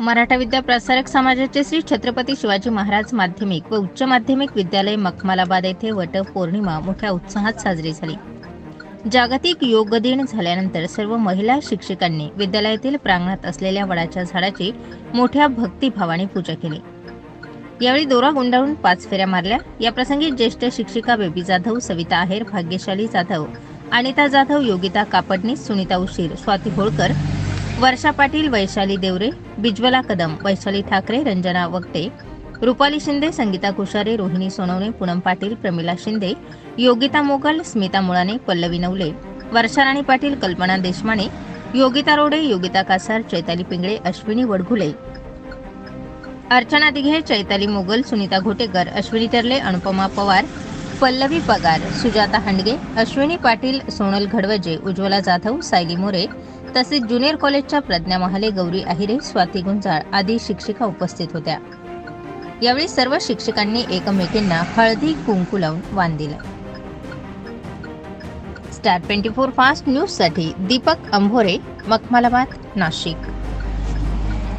मराठा विद्या प्रसारक समाजाचे श्री छत्रपती शिवाजी महाराज माध्यमिक व उच्च माध्यमिक विद्यालय मखमालाबाद येथे वट पौर्णिमा मोठ्या उत्साहात साजरी झाली. जागतिक योग दिन झाल्यानंतर सर्व महिला शिक्षकांनी विद्यालयातील प्रांगणात असलेल्या वडाच्या झाडाची मोठ्या भक्तिभावाने पूजा केली. यावेळी दोरा गुंडाळून पाच फेऱ्या मारल्या. याप्रसंगी ज्येष्ठ शिक्षिका बेबी जाधव सविता आहेर भाग्यशाली जाधव अनिता जाधव योगिता कापडनीस सुनीता उशीर स्वाती होळकर वर्षा पाटील वैशाली देवरे बिज्वला कदम वैशाली ठाकरे रंजना वगटे रुपाली शिंदे संगीता कुशारे रोहिणी सोनवणे पूनम पाटील प्रमिला शिंदे योगिता मोगल स्मिता मुळाने पल्लवी नवले वर्षा राणी पाटील कल्पना देशमाने योगिता रोडे योगिता कासार चैताली पिंगळे अश्विनी वडघुले. अर्चना दिघे चैताली मोगल सुनीता घोटेकर अश्विनी तरले अनुपमा पवार पल्लवी पगार सुजाता हंडगे अश्विनी पाटील सोनल घडवजे उज्ज्वला जाधव सायली मोरे तसेच ज्युनियर कॉलेजच्या प्रज्ञा महाले गौरी अहिरे स्वाती गुंजाळ आदी शिक्षिका उपस्थित होत्या. यावेळी सर्व शिक्षकांनी एकमेकींना हळदी कुंकू लावून वाण दिलं. स्टार ट्वेंटी फोर फास्ट न्यूजसाठी दीपक अंभोरे मखमालाबाद नाशिक.